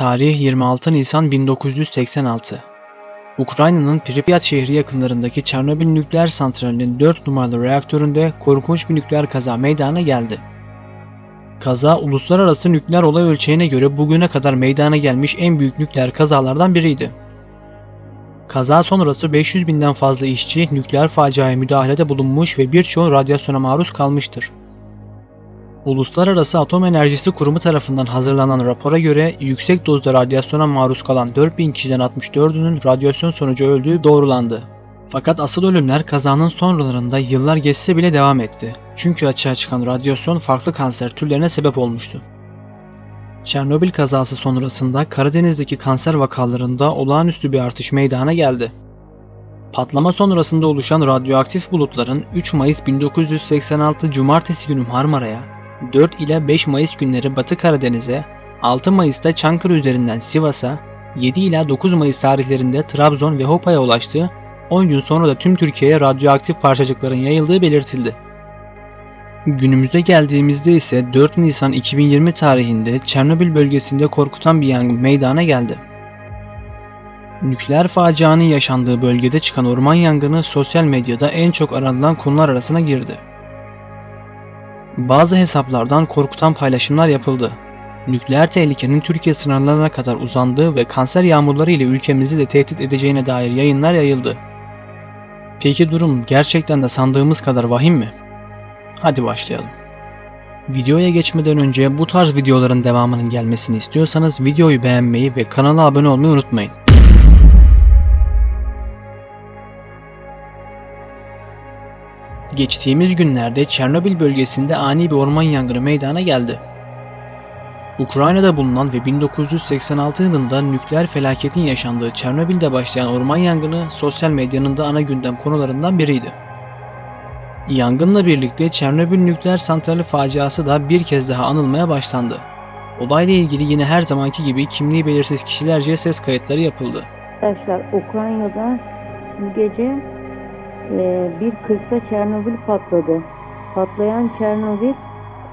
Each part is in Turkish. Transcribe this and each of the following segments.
Tarih 26 Nisan 1986. Ukrayna'nın Pripyat şehri yakınlarındaki Çernobil nükleer santralinin 4 numaralı reaktöründe korkunç bir nükleer kaza meydana geldi. Kaza uluslararası nükleer olay ölçeğine göre bugüne kadar meydana gelmiş en büyük nükleer kazalardan biriydi. Kaza sonrası 500 binden fazla işçi nükleer faciaya müdahalede bulunmuş ve birçoğu radyasyona maruz kalmıştır. Uluslararası Atom Enerjisi Kurumu tarafından hazırlanan rapora göre yüksek dozda radyasyona maruz kalan 4000 kişiden 64'ünün radyasyon sonucu öldüğü doğrulandı. Fakat asıl ölümler kazanın sonralarında yıllar geçse bile devam etti. Çünkü açığa çıkan radyasyon farklı kanser türlerine sebep olmuştu. Çernobil kazası sonrasında Karadeniz'deki kanser vakalarında olağanüstü bir artış meydana geldi. Patlama sonrasında oluşan radyoaktif bulutların 3 Mayıs 1986 Cumartesi günü Marmara'ya, 4 ila 5 Mayıs günleri Batı Karadeniz'e, 6 Mayıs'ta Çankırı üzerinden Sivas'a, 7 ila 9 Mayıs tarihlerinde Trabzon ve Hopa'ya ulaştığı, 10 gün sonra da tüm Türkiye'ye radyoaktif parçacıkların yayıldığı belirtildi. Günümüze geldiğimizde ise 4 Nisan 2020 tarihinde Çernobil bölgesinde korkutan bir yangın meydana geldi. Nükleer facianın yaşandığı bölgede çıkan orman yangını sosyal medyada en çok aranılan konular arasına girdi. Bazı hesaplardan korkutan paylaşımlar yapıldı. Nükleer tehlikenin Türkiye sınırlarına kadar uzandığı ve kanser yağmurları ile ülkemizi de tehdit edeceğine dair yayınlar yayıldı. Peki durum gerçekten de sandığımız kadar vahim mi? Hadi başlayalım. Videoya geçmeden önce bu tarz videoların devamının gelmesini istiyorsanız videoyu beğenmeyi ve kanala abone olmayı unutmayın. Geçtiğimiz günlerde Çernobil bölgesinde ani bir orman yangını meydana geldi. Ukrayna'da bulunan ve 1986 yılında nükleer felaketin yaşandığı Çernobil'de başlayan orman yangını sosyal medyanın da ana gündem konularından biriydi. Yangınla birlikte Çernobil nükleer santrali faciası da bir kez daha anılmaya başlandı. Olayla ilgili yine her zamanki gibi kimliği belirsiz kişilerce ses kayıtları yapıldı. Arkadaşlar Ukrayna'da bu gece 1.40'da Çernobil patladı. Patlayan Çernobil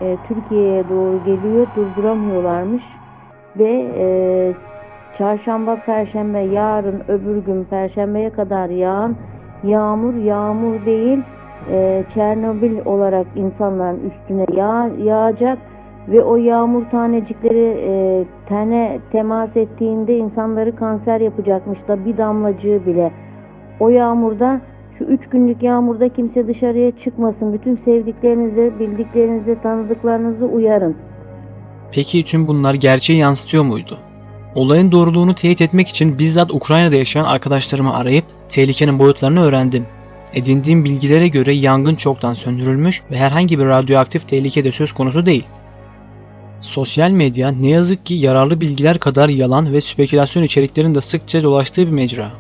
e, Türkiye'ye doğru geliyor durduramıyorlarmış ve e, çarşamba, perşembe, yarın, öbür gün perşembeye kadar yağan yağmur yağmur değil e, Çernobil olarak insanların üstüne yağ, yağacak ve o yağmur tanecikleri e, tene temas ettiğinde insanları kanser yapacakmış da bir damlacığı bile. O yağmurda şu üç günlük yağmurda kimse dışarıya çıkmasın. Bütün sevdiklerinizi, bildiklerinizi, tanıdıklarınızı uyarın. Peki tüm bunlar gerçeği yansıtıyor muydu? Olayın doğruluğunu teyit etmek için bizzat Ukrayna'da yaşayan arkadaşlarımı arayıp tehlikenin boyutlarını öğrendim. Edindiğim bilgilere göre yangın çoktan söndürülmüş ve herhangi bir radyoaktif tehlike de söz konusu değil. Sosyal medya ne yazık ki yararlı bilgiler kadar yalan ve spekülasyon içeriklerin de sıkça dolaştığı bir mecra.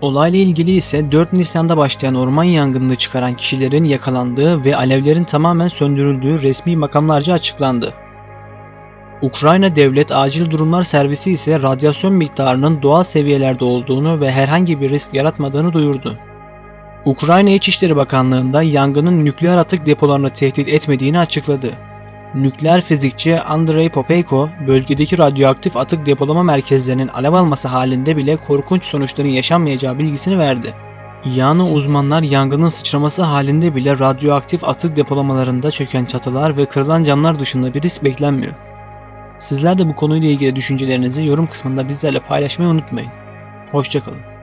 Olayla ilgili ise 4 Nisan'da başlayan orman yangınını çıkaran kişilerin yakalandığı ve alevlerin tamamen söndürüldüğü resmi makamlarca açıklandı. Ukrayna Devlet Acil Durumlar Servisi ise radyasyon miktarının doğal seviyelerde olduğunu ve herhangi bir risk yaratmadığını duyurdu. Ukrayna İçişleri Bakanlığı'nda yangının nükleer atık depolarını tehdit etmediğini açıkladı. Nükleer fizikçi Andrei Popeyko, bölgedeki radyoaktif atık depolama merkezlerinin alev alması halinde bile korkunç sonuçların yaşanmayacağı bilgisini verdi. Yani uzmanlar yangının sıçraması halinde bile radyoaktif atık depolamalarında çöken çatılar ve kırılan camlar dışında bir risk beklenmiyor. Sizler de bu konuyla ilgili düşüncelerinizi yorum kısmında bizlerle paylaşmayı unutmayın. Hoşçakalın.